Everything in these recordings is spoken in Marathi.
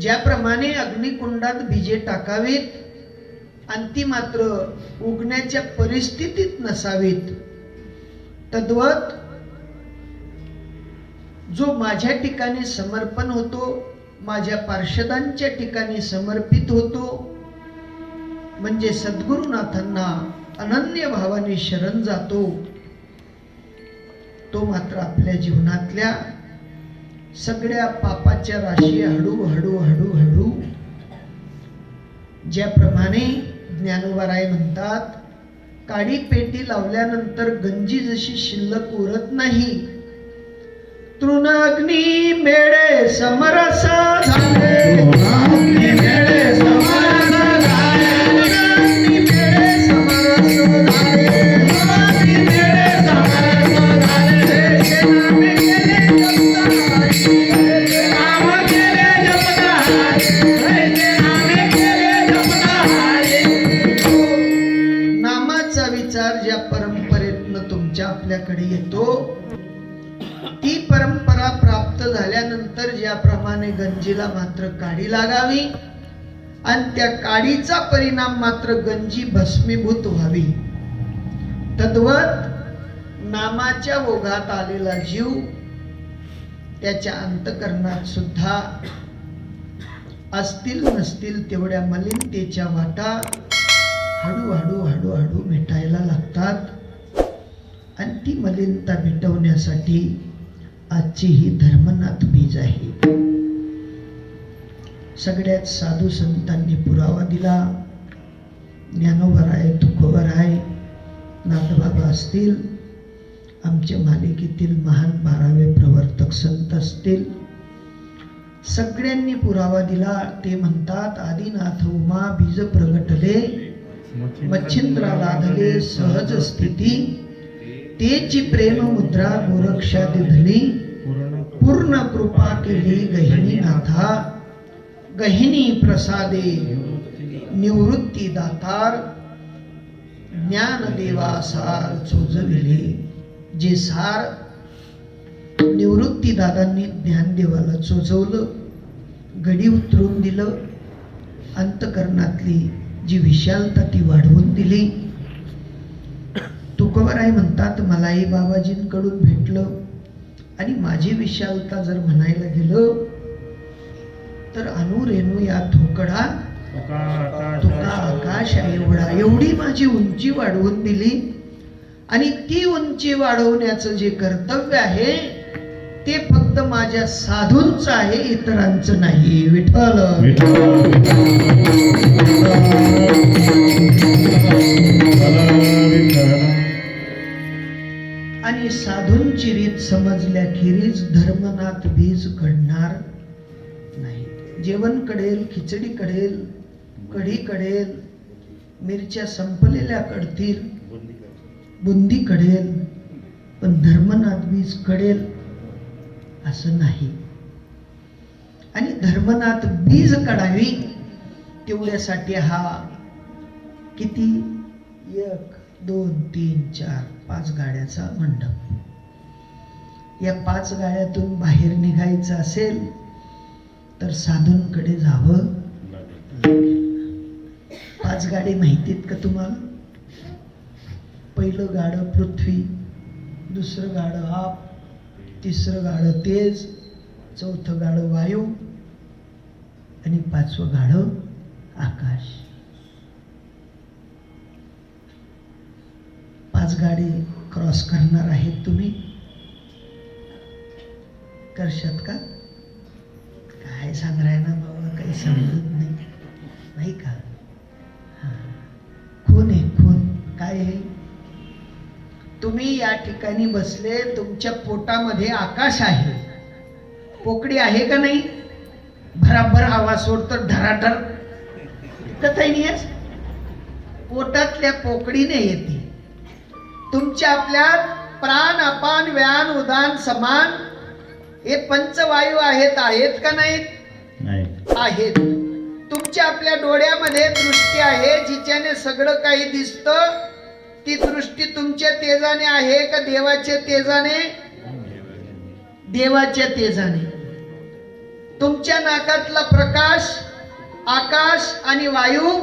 ज्याप्रमाणे अग्निकुंडात भिजे टाकावीत आणि ती मात्र उगण्याच्या परिस्थितीत नसावीत. तद्वत जो माझ्या ठिकाणी समर्पण होतो माझ्या पार्षदांच्या ठिकाणी समर्पित होतो म्हणजे सद्गुरुनाथांना अनन्य भावाने शरण जातो तो मात्र आपल्या जीवनातल्या सगळ्या पापाच्या राशी हळू हळू हळू हळू ज्याप्रमाणे ज्ञानोबाराय म्हणतात काडी पेटी लावल्यानंतर गंजी जशी शिल्लक उरत नाही तृणाग्नी मेळे समरस झाले. काडी लागावी आणि त्या काडीचा परिणाम मात्र गंजी भस्मीभूत व्हावी. तद्वत नामाच्या ओघात आलेला जीव त्याच्या अंतकरणात सुद्धा असतील नसतील तेवढ्या मलिनतेच्या वाटा हळूहळू हळूहळू मिटायला लागतात. आणि ती मलिनता मिटवण्यासाठी आजची ही धर्मनाथ बीज आहे. सगळ्यात साधू संतांनी पुरावा दिला. ज्ञानोबर आहे तुकोबर आहे नाथबाबा असतील आमच्या मालिकेतील महान बारावे प्रवर्तक संत असतील. सगळ्यांनी पुरावा दिला. ते म्हणतात आदिनाथ उमा बीज प्रगटले मच्छिंद्रा लाधले सहज स्थिती. तेची प्रेम मुद्रा गोरक्षा दिधली पूर्ण कृपा केली गहिनी नाथा. गहिनी प्रसादे निवृत्ती दातार ज्ञान देवा सार चोजविले जे सार निवृत्ती दादांनी ज्ञानदेवाला चोचवलं गडी उतरून दिलं अंतकरणातली जी विशालता ती वाढवून दिली. तुकोबराय म्हणतात मलाही बाबाजींकडून भेटलं आणि माझी विशालता जर म्हणायला गेलं तर अनु रेणू या थोकडा तुका आकाश आहे. एवढा. एवढी माझी उंची वाढवून दिली. आणि ती उंची वाढवण्याचं जे कर्तव्य आहे ते फक्त माझ्या साधूंचं आहे इतरांचं नाही. विठ्ठल. आणि साधूंची रीत समजल्याखेरीज धर्मनाथ बीज घडणार नाही. जेवण कडेल खिचडी कडेल कढी कडेल मिरच्या संपलेल्या कडतील बुंदी कडेल पण धर्मनाथ बीज कडेल असं नाही. आणि धर्मनाथ बीज कडावी तेवढ्यासाठी हा किती? एक दोन तीन चार पाच गाड्याचा मंडप. या पाच गाड्यातून बाहेर निघायचं असेल तर साधूंकडे जावं. पाच गाडी माहितीत का तुम्हाला? पहिलं गाडं पृथ्वी दुसरं गाडं आप तिसरं गाडं तेज चौथं गाडं वायू आणि पाचवं गाडं आकाश. पाच गाडी क्रॉस करणार आहेत तुम्ही. करशात का? काय सांगराय ना बाबा काही समजत नाही. नाही का? खून आहे? खून काय आहे? तुम्ही या ठिकाणी बसले तुमच्या पोटामध्ये आकाश आहे. पोकडी आहे का नाही? भराभर आवाज सोडतो धराधर. कथाही नाही पोटातल्या पोकडीने येते. तुमच्या आपल्या प्राण अपान व्यान उदान समान हे पंचवायू आहेत आहेत का नाहीत? नाही आहेत. तुमच्या आपल्या डोळ्यामध्ये दृष्टी आहे जिच्याने सगळं काही दिसतं. ती दृष्टी तुमच्या तेजाने आहे का देवाच्या तेजाने? देवाच्या तेजाने. तुमच्या नाकातला प्रकाश आकाश आणि वायू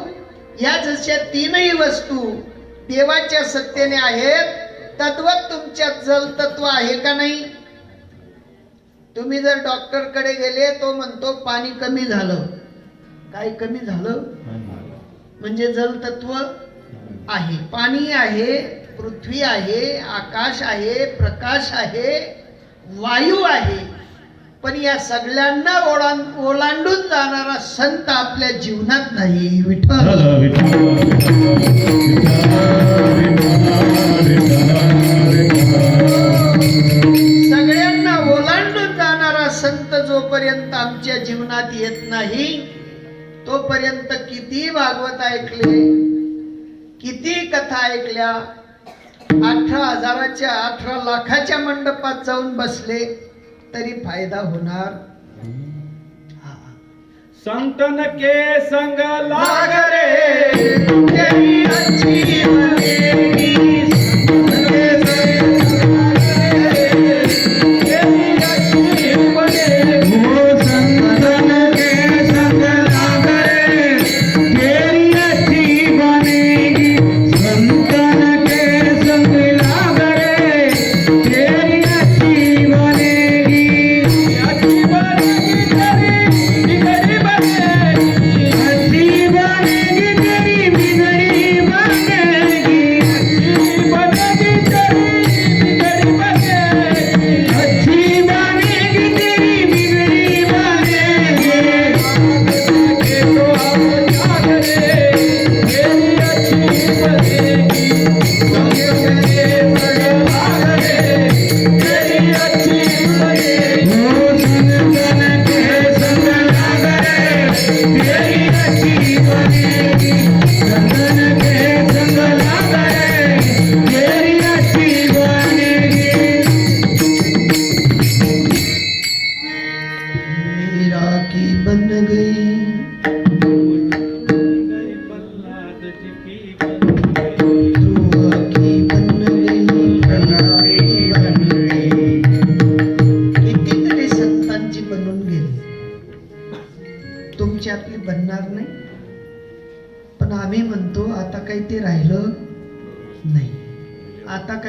या जशा तीनही वस्तू देवाच्या सत्तेने आहेत तद्वत तुमच्यात जल तत्व आहे का नाही? तुम्ही जर डॉक्टरकडे गेले तो म्हणतो पाणी कमी झालं. काय कमी झालं? म्हणजे जल तत्व आहे. पाणी आहे पृथ्वी आहे आकाश आहे प्रकाश आहे वायू आहे. पण या सगळ्यांना ओलां ओलांडून जाणारा संत आपल्या जीवनात नाही विठ्ठल जोपर्यंत आमच्या जीवनात येत नाही तोपर्यंत किती भागवत ऐकले किती कथा ऐकल्या अठरा हजाराच्या अठरा लाखाच्या मंडपात जाऊन बसले तरी फायदा होणार. संतन के संग लाग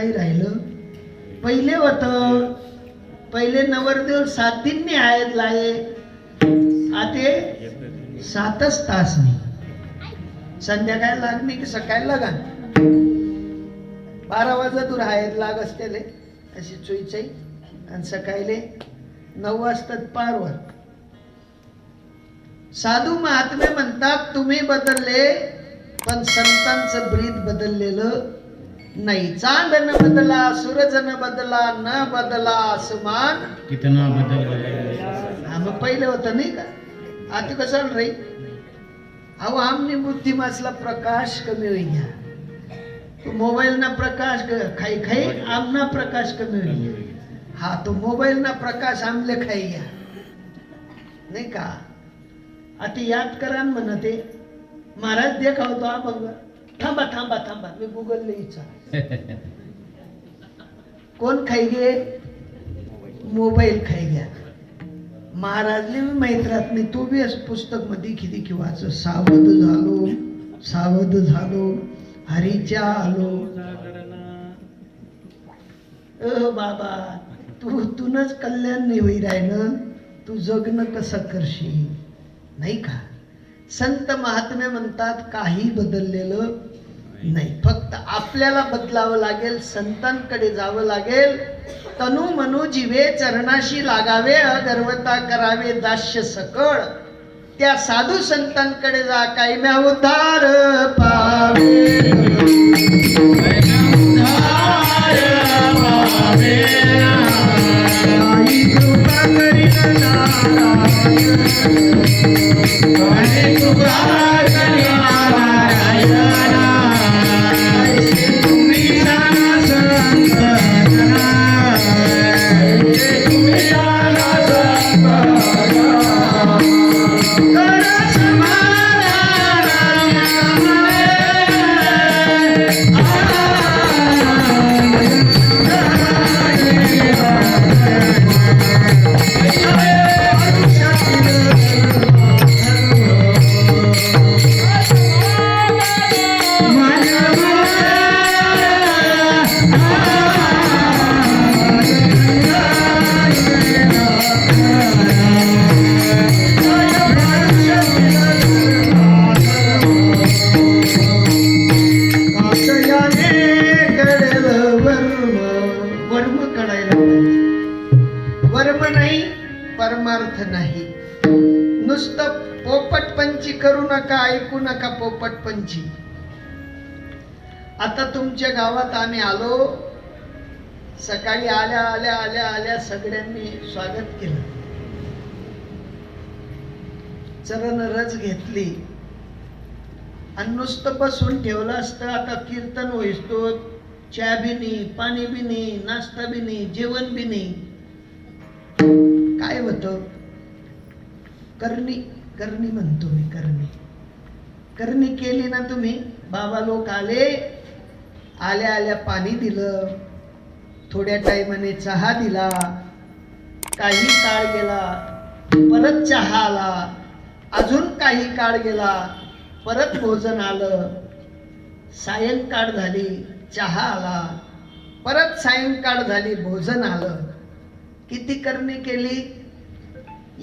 काही राहिलं. पहिले होत. पहिले नवरदेव सातींनी आहेत लाये. आते सातच तास नाही लाग नाही की सकाळी लागा. बारा वाजता दूर आहेत लाग असतेले अशी चुईचाई. आणि सकाळी नऊ वाजतात पारवर साधू महात्मे म्हणतात तुम्ही बदलले पण संतांचं ब्रीद बदललेलं नाही चांद न बदला सूरज न बदला न बदला आसमान। कितना बदल हा? मग पहिले होतं नाही का? आता कसं रे? अहो आमनी बुद्धिमासला प्रकाश कमी होई घ्या तो मोबाईल ना प्रकाश खाई खाई आमना प्रकाश कमी होई हा तो मोबाईल ना प्रकाश आमले खाई घ्या नाही का? आता याद करा म्हणते महाराज देखावतो हा बघ थांबा थांबा थांबा. मी गुगलला विचार कोण खाई गे मोबाईल खाई घ्या महाराजले बी माहीत राहत नाही. तो बी असं पुस्तकमध्ये किती किंवा सावध झालो सावध झालो हरीच्या आलो. अ बाबा तू तूनच कल्याण नाही होई राहिलं. तू जगणं कसं करशील? नाही का? संत महात्मे म्हणतात काही बदललेलं नाही फक्त आपल्याला बदलावं लागेल संतांकडे जावं लागेल. तनु मनु जीवे चरणाशी लागावे अगर्वता करावे दास्य सकळ. त्या साधू संतांकडे जा काही म्या उद्धार पावे. आता तुमच्या गावात आम्ही आलो. सकाळी आल्या आल्या आल्या आल्या सगळ्यांनी स्वागत केलं. चरण रज घेतली. आणि नुसतं बसून ठेवलं असतं. आता कीर्तन होईस्तो चहा बी नाही पाणी बी नाही नाश्ता बी नाही जेवण बी नाही काय होतं? करणी करणी म्हणतो मी करणी. करणी केली ना तुम्ही? बाबा लोक आले. आल्या आल्या पाणी दिलं. थोड्या टाईमाने चहा दिला. काही काळ गेला परत चहा आला. अजून काही काळ गेला परत भोजन आलं. सायंकाळ झाली चहा आला. परत सायंकाळ झाली भोजन आलं. किती करणी केली?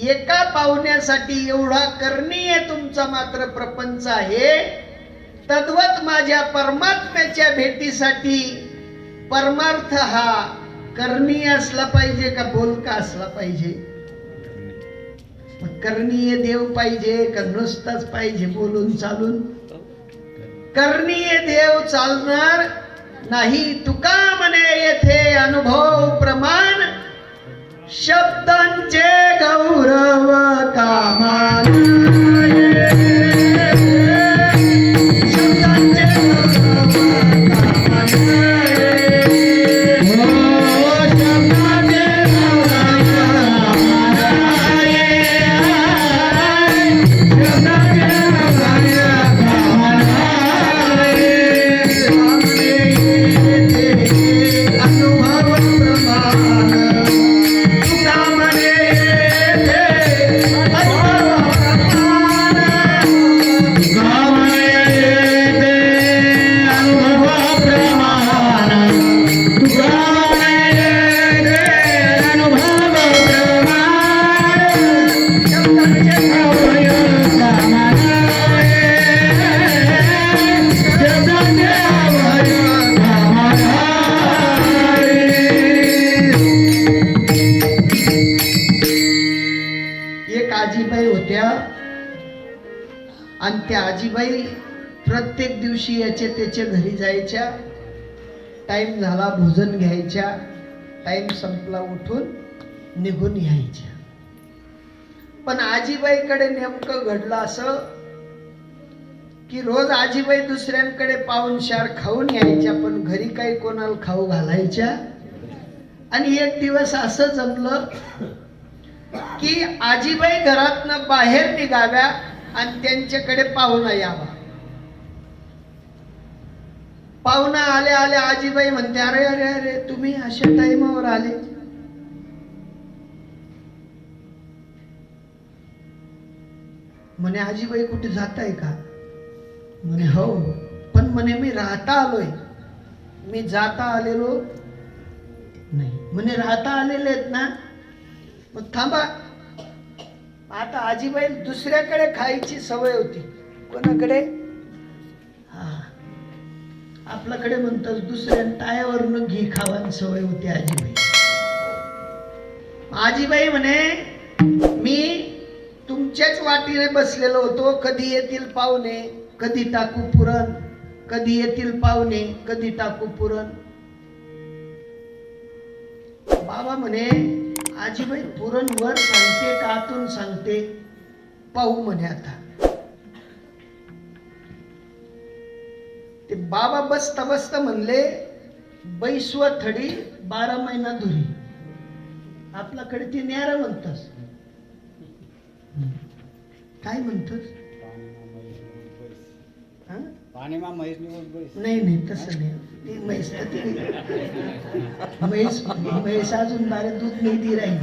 एका पाहुण्यासाठी एवढा करणीय तुमचा मात्र प्रपंच आहे. तद्वत माझ्या परमात्म्याच्या भेटीसाठी. परमार्थ हा करणीय असला पाहिजे का बोलका असला पाहिजे? करणीय देव पाहिजे का नुसताच पाहिजे बोलून चालून? करणीय देव चालणार नाही तुका म्हणे येथे अनुभव प्रमाण. शब्दांचे गौरव कामान टाइम झाला भोजन घ्यायच्या टाइम संपला उठून निघून यायच्या. पण आजीबाईकडे नेमकं घडलं असं की रोज आजीबाई दुसऱ्यांकडे पाहून शार खाऊन यायच्या पण घरी काही कोणाला खाऊ घालायच्या? आणि एक दिवस असं जमलं की आजीबाई घरातनं बाहेर निघाव्या आणि त्यांच्याकडे पाहुणा यावा. पाहुणा आले आले आजीबाई म्हणते अरे अरे अरे तुम्ही अशा टाइमावर आले. म्हणे आजीबाई कुठे जाताय का? म्हणे हो पण म्हणे मी राहता आलोय. मी जाता आलेलो नाही. म्हणे राहता आलेले आहेत ना? मग थांबा. आता आजीबाई दुसऱ्याकडे खायची सवय होती. कोणाकडे? आपल्याकडे म्हणतात दुसऱ्या टायावरनं घी खावान सवय होती आजीबाई. आजीबाई म्हणे मी तुमच्याच वाटीने बसलेलो होतो कधी येतील पाहुणे कधी टाकू पुरण कधी येतील पाहुणे कधी टाकू पुरण. बाबा म्हणे आजीबाई पुरण वर सांगते का आतून सांगते? पाहू म्हणे आता. बाबा बसता बसता म्हणले बैसवा थडी बारा महिना धुरी. आपल्याकडे ती न्यारा म्हणतास. काय म्हणतोस? नाही नाही तस नाही. ती म्हैस म्हैस म्हैस अजून बारे दूध नाही ती राहील.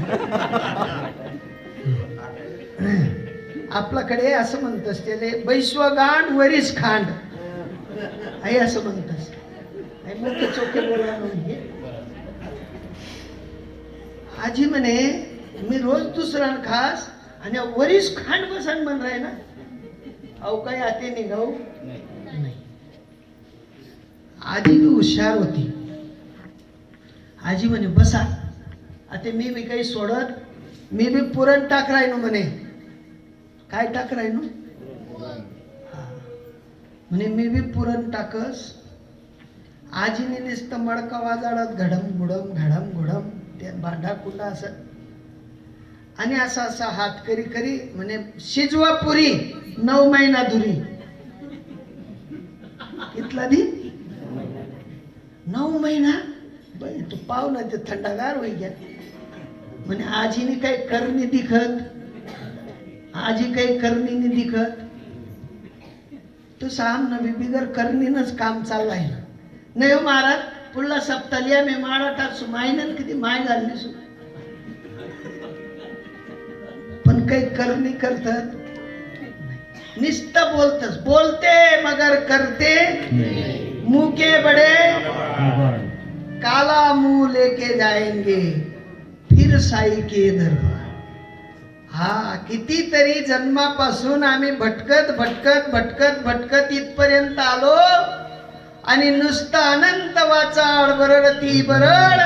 आपल्याकडे असं म्हणतस त्याले बैश्व गांड वरीस खांड. आई असं म्हणतस आई मोठे चोखे बोला म्हणजे आजी म्हणे मी रोज दुसरा खास आणि वरीस खांड बसन म्हण राय ना. अहो काही आते निघाऊ नाही. आजी बी हुशार होती. आजी म्हणे बसा. आता मी बी काही सोडत मी बी पुरण टाक राहिनो म्हणे. काय टाक राहिनो म्हणे मी बी पुरण टाकस. आजीने नुसतं मडका वाजाडत घडम गुडम घडम गुडम ते भांडा कुंडा असं. आणि असा असा हात करी करी म्हणे शिजवा पुरी नऊ महिना धुरी इथला दी नऊ महिना? बाई तू पाव ना ते थंडागार होई घ्या म्हणे आजीने काही करणी दिखत. आजी काही करणी दिखत. तू साम नवी बिगर करणीनच काम चाललाय नाही हो महाराज पुढला सप्तालिया मी माळा असू मायनं किती माय घालली सु पण काही करणी करतात? निस्त बोलतस. बोलते मगर करते. मुके बडे. काला मुंह लेके जाएंगे फिर साई के दरबार. हा कितीतरी जन्मापासून आम्ही भटकत भटकत भटकत भटकत इथपर्यंत आलो. आणि नुसतं अनंत वाचाड बरडती बरड.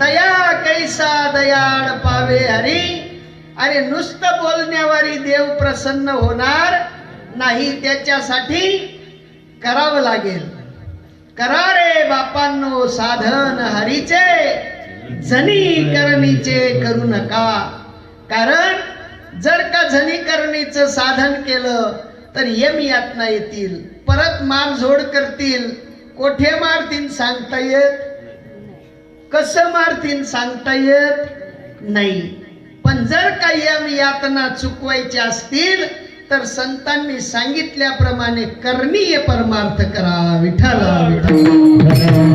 तया कैसा दयाड पावे हरी. अरे नुसतं बोलण्यावारी देव प्रसन्न होणार नाही त्याच्यासाठी करावं लागेल. करा रे बापांनो साधन हरीचे. जनी करणीचे करू नका. कारण जर का झनीकरणीचं साधन केलं तर यम यातना येतील परत मारझोड करतील. कोठे मारतील सांगता येत? कसं मारतील सांगता येत? नाही. पण जर का यम यातना चुकवायच्या असतील तर संतांनी सांगितल्याप्रमाणे करणीय परमार्थ करा विठाला विठ्ठल.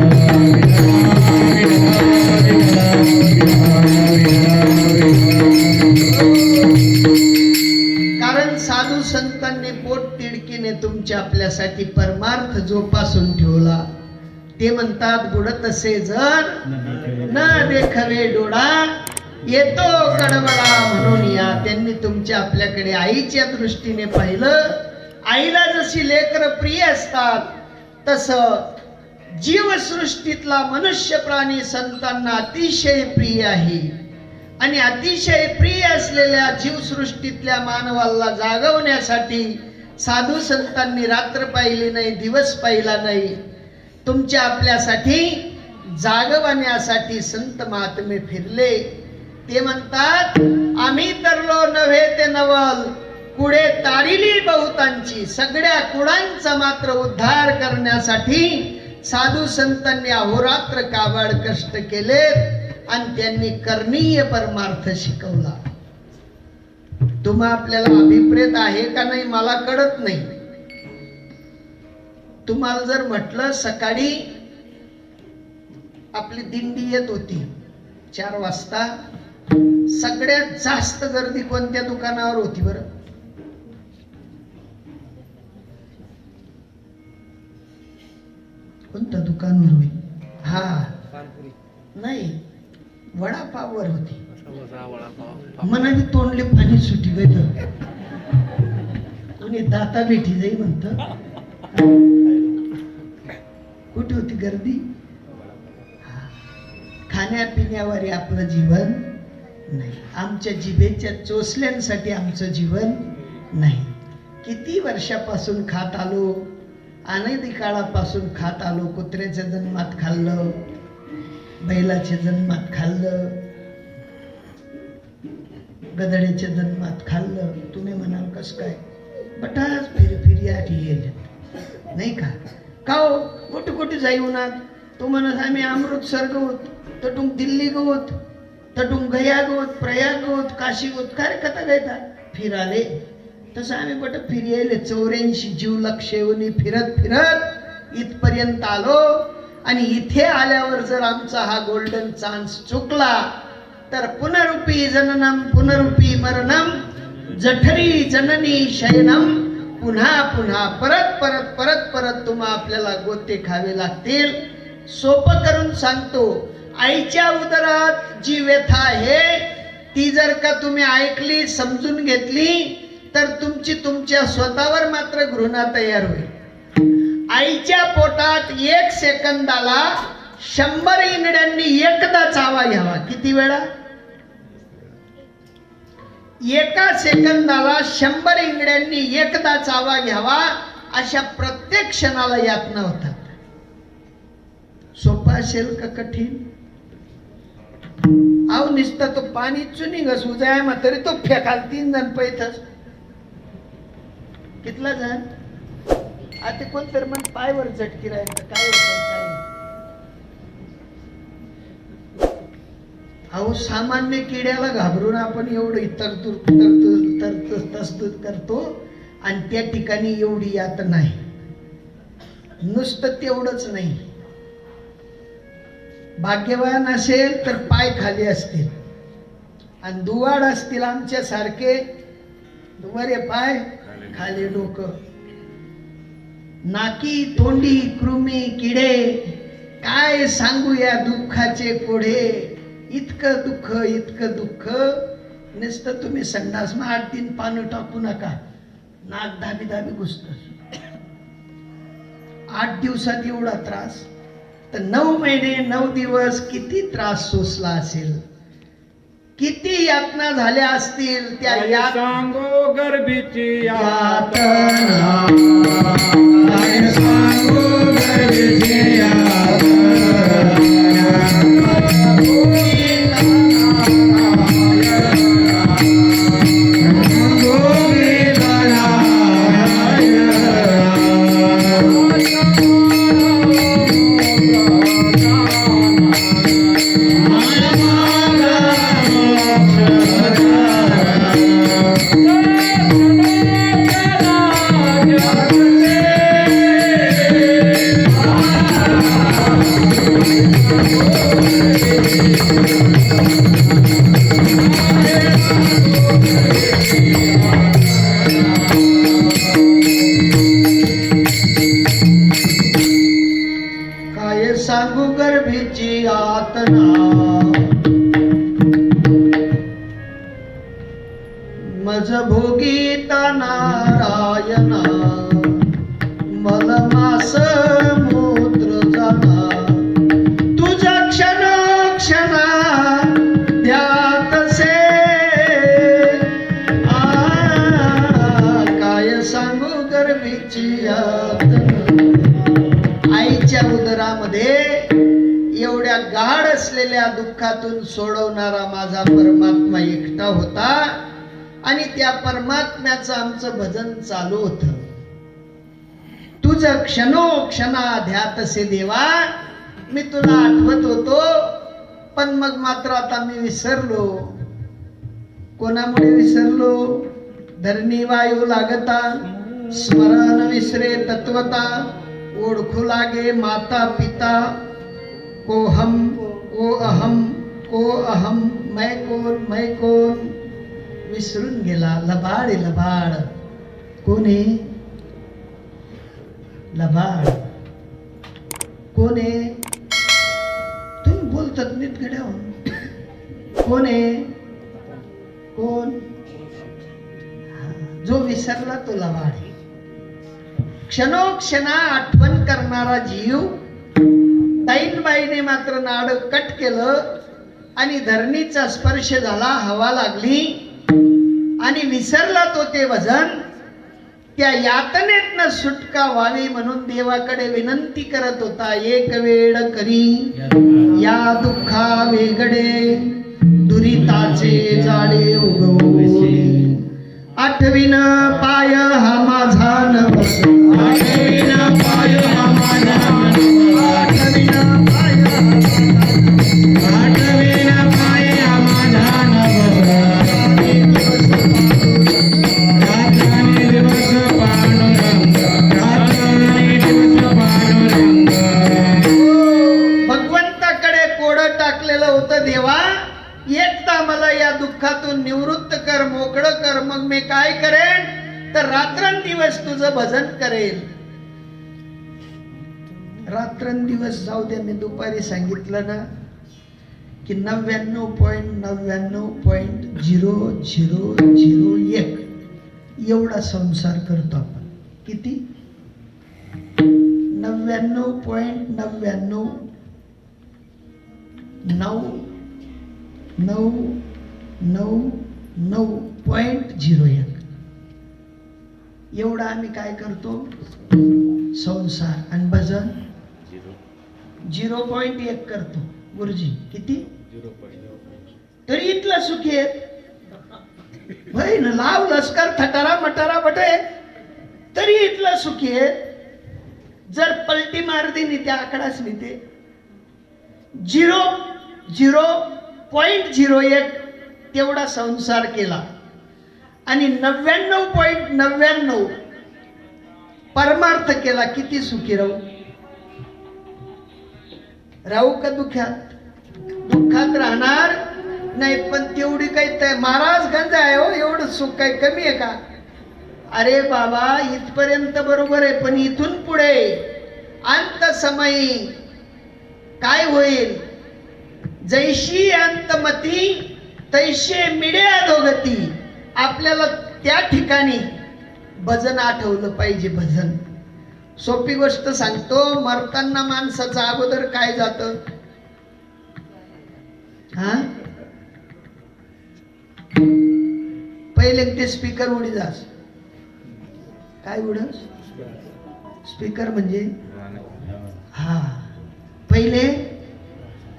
तुमच्या आपल्यासाठी परमार्थ जोपासून ठेवला. ते म्हणतात बुडत असे जर न देखवे डोळा येतो कडबडा म्हणून या. त्यांनी तुमच्या आपल्याकडे आईच्या दृष्टीने पाहिलं. आईला जशी लेकर प्रिय असतात तस जीवसृष्टीतला मनुष्य प्राणी संतांना अतिशय प्रिय आहे. आणि अतिशय प्रिय असलेल्या जीवसृष्टीतल्या मानवाला जागवण्यासाठी साधू संतांनी रात्र पाहिली नाही दिवस पाहिला नाही. तुमच्या आपल्यासाठी जागवण्यासाठी संत महात्मे फिरले. ते म्हणतात आम्ही तरलो नव्हे ते नवल. कुडे तारिली बहुतांची. सगळ्या कुडांचा मात्र उद्धार करण्यासाठी साधू संतांनी अहोरात्र काबाड कष्ट केले आणि त्यांनी करणीय परमार्थ शिकवला. तुम्हा आपल्याला अभिप्रेत आहे का नाही मला कळत नाही. तुम्हाला जर म्हटलं सकाळी आपली दिंडी येत होती चार वाजता सगळ्यात जास्त गर्दी कोणत्या दुकानावर होती बरं? कोणतं दुकानवर होती? हा. नाही वडापाववर होती. मनाने तोंडले पाणी सुटी गय कोणी दाता भेटी जाई म्हणत. कुठे होती गर्दी? खाण्यापिण्यावर आपलं जीवन नाही. आमच्या जिभेच्या चोचल्यांसाठी आमचं जीवन नाही. किती वर्षापासून खात आलो? अनैदी काळापासून खात आलो. कुत्र्याच्या जन्मात खाल्लं. बैलाच्या जन्मात खाल्लं. गदड्याच्या जन्मात खाल्लं तुम्ही म्हणाल कस काय? बटाच फिरी फिरी आठी गेले नाही का? का हो कुठे कुठे जाई उन्हात? तो म्हणत आम्ही अमृतसर गवत तटुंग दिल्ली गवत तटुंग गया गवत प्रयाग गवत काशी गवत काय कथा गायता? फिराले. तसं आम्ही बट फिरायले चौऱ्याऐंशी जीव लक्षेवनी फिरत फिरत इथपर्यंत आलो आणि इथे आल्यावर जर आमचा हा गोल्डन चान्स चुकला तर पुनरुपी जननम पुनरुपी मरणम जठरी जननी शयनम पुन्हा पुन्हा परत परत परत परत तुम्हा आपल्याला गोते खावे लागतील. सोपं करून सांगतो आईच्या उदरात जी व्यथा आहे ती जर का तुम्ही ऐकली समजून घेतली तर तुमची तुमच्या स्वतःवर मात्र घृणा तयार होईल. आईच्या पोटात एक सेकंदाला शंभर इंगड्यांनी एकदा चावा घ्यावा किती वेळा? एका सेकंदाला शंभर इंगड्यांनी एकदा चावा घ्यावा अशा प्रत्येक क्षणाला यातना होतात. सोपा असेल का कठीण? अहो निसता तो पाणी चुनी घस उजाय मग तरी तो फेकाल तीन जण पैथच. कितला जण? आता कोणतरी म्हण पायवर झटकी राहायचं काय अहो सामान्य किड्याला घाबरून आपण एवढं तरतूर तरतूर तरतूर तस्तूर करतो आणि त्या ठिकाणी एवढी यात नाही. नुसतं तेवढंच नाही. भाग्यवान असेल तर पाय खाली असतील. आणि दुवाड असतील आमच्या सारखे दुवारे पाय खाली डोकं. नाकी तोंडी कृमी किडे काय सांगू या दुःखाचे कोढे इतकं दुःख इतकं दुःख. नुसतं तुम्ही संडास आठ तीन पानं टाकू नका. नाक दाबी दाबी घुसत. आठ दिवसात एवढा त्रास. तर नऊ महिने नऊ दिवस किती त्रास सोसला असेल? किती यातना झाल्या असतील त्या यात सांगो गर्भीची यातना. सांगो गर्भीची काय सांगू गर्भीची यातना दुःखातून सोडवणारा माझा परमात्मा एकटा होता आणि त्या परमात्म्याचं आमचं भजन चालू होत. तुझ क्षणो क्षणा ध्यातसे देवा मी तुला आठवत होतो पण मग मात्र आता मी विसरलो. कोणामुळे विसरलो? धरणी वायू लागता स्मरण विसरे तत्वता ओळखू लागे माता पिता को ओ अहम को अहम मै कोण मै कोण विसरून गेला लबाड लबाड. कोणी लबाड. कोणे तुम्ही बोलतात नीट गड्यावर कोणे? कोण जो विसरला तो लबाड क्षणोक्षणा आठवण करणारा जीव ताईनबाईने मात्र नाड कट केलं. आणि धरणीचा स्पर्श झाला हवा लागली. आणि विसरला तो ते वजन. त्या यातनेतनं सुटका व्हावी म्हणून देवाकडे विनंती करत होता एक वेळ करी या दुःखा वेगडे दुरिताचे जाडे उगवले आठवीन पाय हा माझा न पाय हा दुःखातून निवृत्त कर मोकळं कर मग मी काय करेन? तर रात्रंदिवस तुझं भजन करेल रात्रंदिवस जाऊ द्या मी दुपारी सांगितलं ना की नव्याण्णव पॉईंट नव्याण्णव पॉईंट झिरो झिरो झिरो एक. एवढा संसार करतो आपण. किती? नव्याण्णव पॉईंट नव्याण्णव नऊ नऊ नऊ नऊ पॉइंट झिरो एक. एवढा आम्ही काय करतो? संसार आणि भजन. झिरो पॉइंट एक करतो. गुरुजी किती? तरी इथला सुखी आहेत होय ना लाव लष्कर थटारा मटारा बटे तरी इथला सुखी आहे. जर पलटी मारती नाही त्या आकडाच नाही ते. झिरो झिरो पॉइंट झिरो एक. तेवढा संसार केला. आणि नव्याण्णव पॉईंट नव्याण्णव परमार्थ केला किती सुखी राहू? राहू का दुःखात? दुःखात राहणार नाही पण तेवढी काही ते महाराज गंज आहे हो एवढं सुख काही कमी आहे का? अरे बाबा इथपर्यंत बरोबर आहे पण इथून पुढे अंत समयी काय होईल? जैशी अंतमती तैशे मिडे अधोगती आपल्याला त्या ठिकाणी भजन आठवलं पाहिजे भजन. सोपी गोष्ट सांगतो मरताना माणसाचं अगोदर काय जात? हा? पहिले ते स्पीकर उडी जास. काय उडस? स्पीकर म्हणजे? हा. पहिले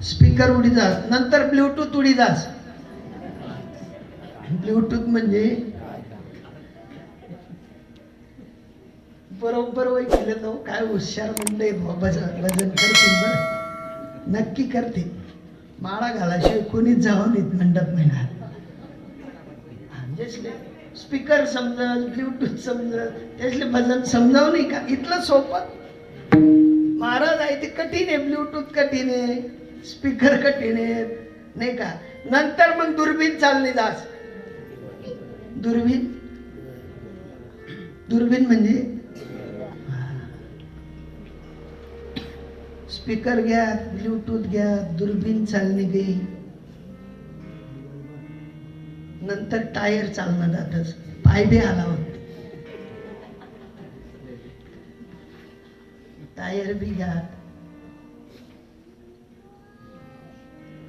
स्पीकर उडी जास. नंतर ब्लूटूथ उडी जास. ब्लूटूथ म्हणजे बरोबर वय केलं तो काय हुशार म्हणले भजन भजन करतील बरं. नक्की करते माळा घालाशिवाय कोणीच जाऊन येत मंडप महिना स्पीकर समजत ब्ल्यूटूथ समजत त्याचले भजन समजावं नाही का? इथलं सोपं. महाराज आहे ते कठीण आहे ब्ल्यूटूथ कठीण आहे स्पीकर कठीण आहे नाही का? नंतर मग दुर्बीन चालली दास दुर्बीण दुर्बीण म्हणजे? स्पीकर घ्या ब्लूटूथ घ्या दुर्बीण चालणे गई नंतर टायर चालणं जातच पाय बी आला टायर बी घ्या.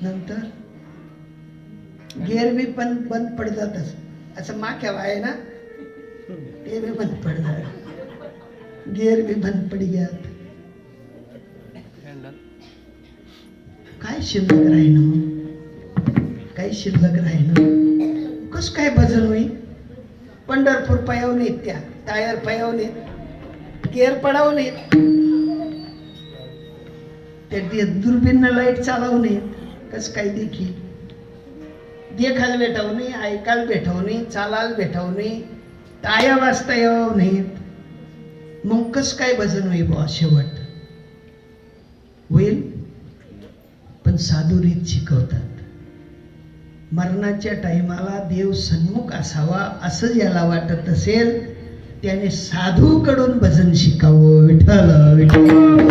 नंतर? गेअर बी पण बंद पड जातच असं माख्या आहे ना ते बी बंद पड जात गिअर बी बंद पडी हँडल काय शिल्लक राहीन काही शिल्लक राहीन कस काय भजन होईल? पंढरपूर पयावून येत त्या टायर पयावून येत केअर पडावून येत त्या दुर्बीन लाइट चालवून येत कस काय देखी देखाल भेटवणे ऐकाल भेटवणे चालाल भेटवणे टाया वाजता यावं नाहीत. मग कस काय भजन होईल बुवा शेवट? होईल? पण साधू रीत शिकवतात. मरणाच्या टायमाला देव सन्मुख असावा असं ज्याला वाटत असेल त्याने साधूकडून भजन शिकावं. विठ्ठल विठ्ठल.